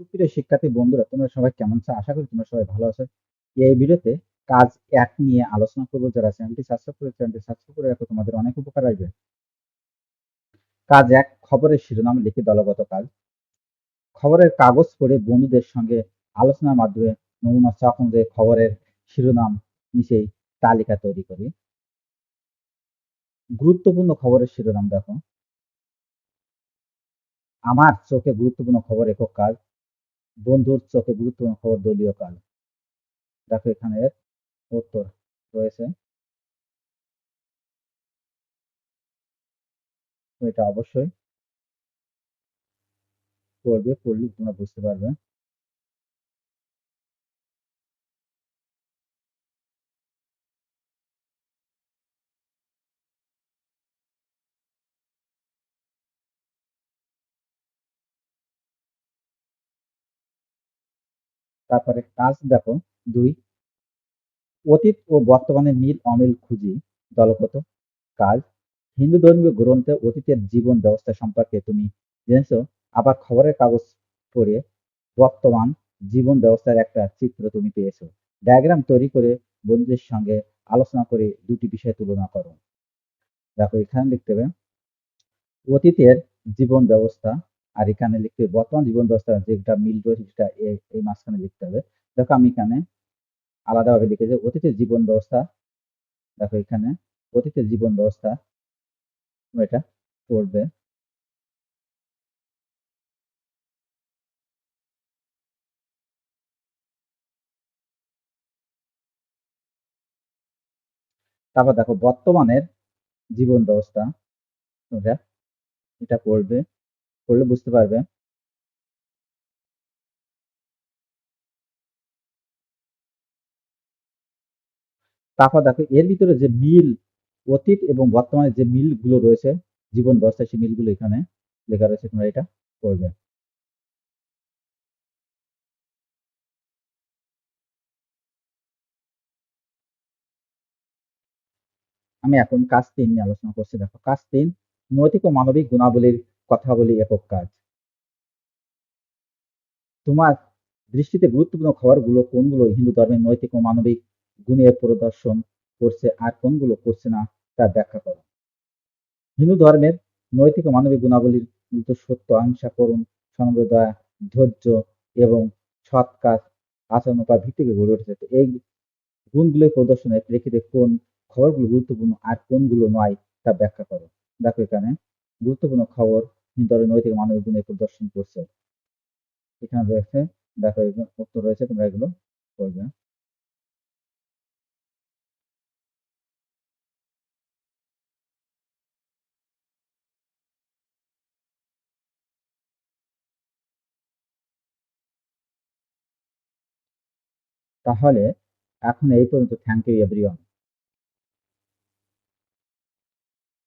সুপ্রিয় শিক্ষার্থী বন্ধুরা, তোমরা সবাই কেমন আছো? আশা করি তোমরা সবাই ভালো আছো। এই ভিডিওতে কাজ এক নিয়ে আলোচনা করব। যারা চ্যানেলটি সাবস্ক্রাইব করে, চ্যানেলটি সাবস্ক্রাইব করে রাখো, তোমাদের অনেক উপকার আসবে। কাজ এক, খবরের শিরোনাম লিখে দলগত কাজ। খবরের কাগজ পড়ে বন্ধুদের সঙ্গে আলোচনার মাধ্যমে নমুনা চাপ অনুযায়ী খবরের শিরোনাম নিচেই তালিকা তৈরি করি। গুরুত্বপূর্ণ খবরের শিরোনাম দেখো। আমার চোখে গুরুত্বপূর্ণ খবর একক কাজ। বন্ধুর চোখে গুরুত্বপূর্ণ খবর দলীয় কাল। দেখো এখানে উত্তর রয়েছে। এটা অবশ্যই পড়বে, পড়লে তোমরা বুঝতে পারবে। তারপরে কাজ দেখো, দুই, অতীত ও বর্তমানের মিল অমিল খুঁজি, দলগত কাজ, হিন্দু ধর্মীয় গ্রন্থে অতীতের জীবন ব্যবস্থা সম্পর্কে তুমি জেনেছো, আবার খবরের কাগজ পড়ে বর্তমান জীবন ব্যবস্থার একটা চিত্র তুমি পেয়েছ। ডায়াগ্রাম তৈরি করে বন্ধুদের সঙ্গে আলোচনা করে দুটি বিষয় তুলনা করো। দেখো এখানে লিখতে হবে অতীতের জীবন ব্যবস্থা আর এখানে লিখতে বর্তমান জীবন ব্যবস্থা যেটা মিল রয়েছে সেটা এই মাঝখানে লিখতে হবে। দেখো আমি এখানে আলাদাভাবে লিখেছি, অতীতের জীবন ব্যবস্থা দেখো এখানে অতীতের জীবন ব্যবস্থা এটা পড়বে। তারপর দেখো বর্তমানের জীবন ব্যবস্থা এটা পড়বে। পড়লে বুঝতে পারবে। তারপর দেখো, এর ভিতরে যে মিল, অতীত এবং বর্তমানে যে মিলগুলো রয়েছে, জীবন ব্যবস্থায় সেই মিলগুলো এখানে লেখা রয়েছে, তোমরা এটা করবে আমি এখন কাজ তিন নিয়ে আলোচনা করছি, দেখো। কাজ তিন, নৈতিক ও মানবিক গুণাবলীর কথা বলি একক কাজ। তোমার দৃষ্টিতে গুরুত্বপূর্ণ খবরগুলো কোনগুলো? হিন্দু ধর্মের নৈতিক ও মানবিক গুণের প্রদর্শন করছে আর কোনগুলো করছে না, তা ব্যাখ্যা করো। হিন্দু ধর্মের নৈতিক ও মানবিক গুণাবলীর মূলত সত্য অহিংসা করুন সমবেদয়া ধৈর্য এবং সৎ কাজ, আচরণ বা ভিত্তিকে গড়ে উঠেছে। এই গুণগুলোর প্রদর্শনের প্রেক্ষিতে কোন খবরগুলো গুরুত্বপূর্ণ আর কোনগুলো নয়, তা ব্যাখ্যা করো। দেখো এখানে গুরুত্বপূর্ণ খবর ধর্মের নৈতিক মানবিক গুণের প্রদর্শন করছে। এখানে রয়েছে, দেখো উত্তর রয়েছে, তোমরা এগুলো করবে তাহলে, এখন এই পর্যন্ত থ্যাংক ইউ, এভরিওয়ান।